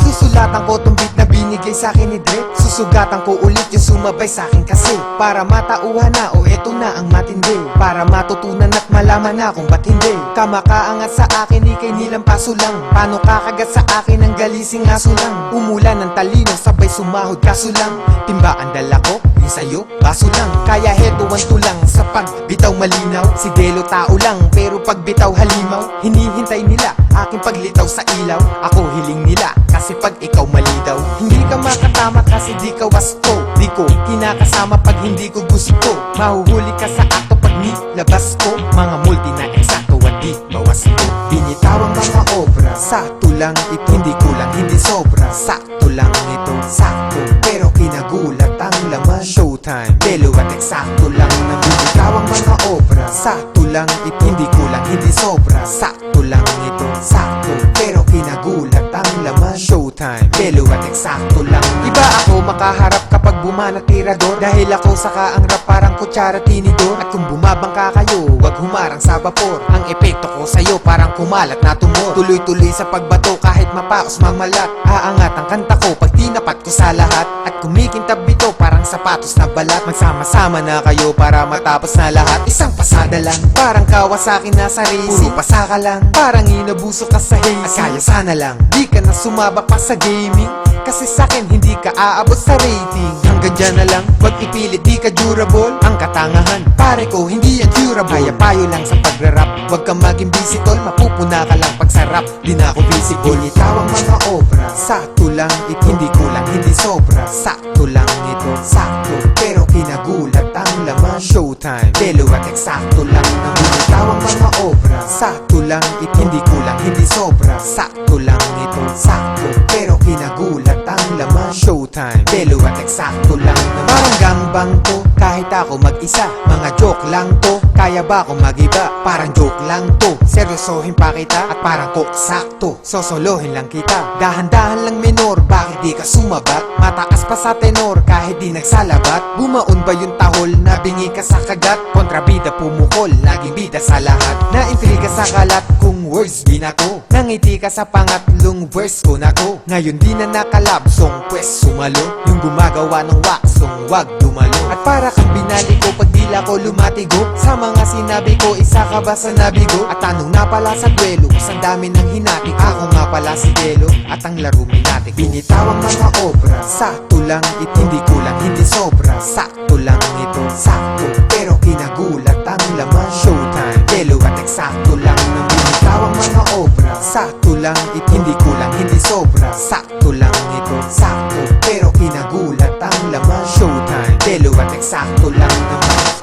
Susulatan ko tong beat na binigay sa akin ni Dre Susugatan ko ulit yung sumabay sa akin kasi Para matauhan na o eto na ang matindi. Para matutunan at malaman na kung ba't hindi. Kamakaangat sa akin ni kay nilang paso lang. Paano kakagat sa akin ang galising aso lang? Umulan ng talino sabay sumahod kaso lang. Timba ang dala ko, yung sa'yo, baso lang. Kaya hetuan tulang sa pagbitaw malinaw. Si Delo tao lang. Pero pagbitaw halimaw. Hinihintay nila aking paglitaw sa ilaw. Ako hiling ka wasto Di ko. Kinakasama pag hindi ko gusto. Mahuhuli ka sa akto pag nilabas ko. Mga multi na eksakto at di bawas ko Binitawang mga obra Sakto lang ito. Hindi kulang, hindi sobra Sakto lang ito. Sakto Pero kinagulat ang laman. Showtime Belo at eksakto lang na binitawang mga obra. Sakto lang ito. Hindi kulang, hindi sobra Sakto lang at eksakto lang. Iba ako makaharap kapag bumana tirador. Dahil ako saka ang rap parang kutsara tinidor. At kung bumabangka kayo Wag humarang sa vapor. Ang epekto ko sa'yo parang kumalat na tumor. Tuloy-tuloy sa pagbato kahit mapaos mamalat. Aangat ang kanta ko pag tinapat ko sa lahat. At kumikintab ito parang sapatos na balat. Magsama-sama na kayo para matapos na lahat. Isang pasada lang Parang Kawasaki na sa racing Puro pasaka lang Parang inabuso ka sa hazing At kaya sana lang Di ka na sumabak pa sa gaming. Kasi sa'kin hindi ka aabot sa rating. Hanggang dyan na lang Wag ipilit di ka durable Ang katangahan. Pare ko hindi yan curable Kaya payo lang sa pagra-rap. Wag kang maging busy tol Mapupuna ka lang pag sarap Di na ako visible Itawang mga obra. Sakto lang ito Hindi kulang hindi sobra. Sakto lang ito Sakto Pero kinagulat ang laman. Showtime. Belo at eksakto lang na Binitawang mga obra. Sakto lang ito Hindi kulang hindi sobra. Sakto lang ito Sakto Pero kinagulat ang laman Showtime. Belo at eksakto lang na Parang gangbang to. Kahit ako mag-isa Mga joke lang to. Kaya ba ako mag-iba? Parang joke lang to. Seryosohin pa kita At parang kok sakto. Sosolohin lang kita. Dahan-dahan lang minor. Bakit di ka sumabat? Mataas pa sa tenor Kahit di nagsalabat. Bumaon ba yung tahol Na bingi ka sa kagat? Kontrabida pumukol Laging bida sa lahat. Naintriga sa kalat Kung words di na ko Nangiti ka sa pangatlong verse ko na ko. Ngayon di na nakalabsong Pwes sumalo. Yung gumagawa ng waksong Wag dumalo. At para kang binali ko Pag dila ko lumatigo Sa mga sinabi ko Isa ka ba sa nabigo? At tanong na pala sa duelo? Sa dami ng hinati ko Ako nga pala si Delo. At ang laro minati ko Binitawang mga obra. Sakto lang ito Hindi kulang hindi sobra. Sakto lang ito Sakto Sakto lang ito Hindi kulang hindi sobra. Sakto lang ito Sakto Pero kinagulat ang laman. Showtime Delo at eksakto lang naman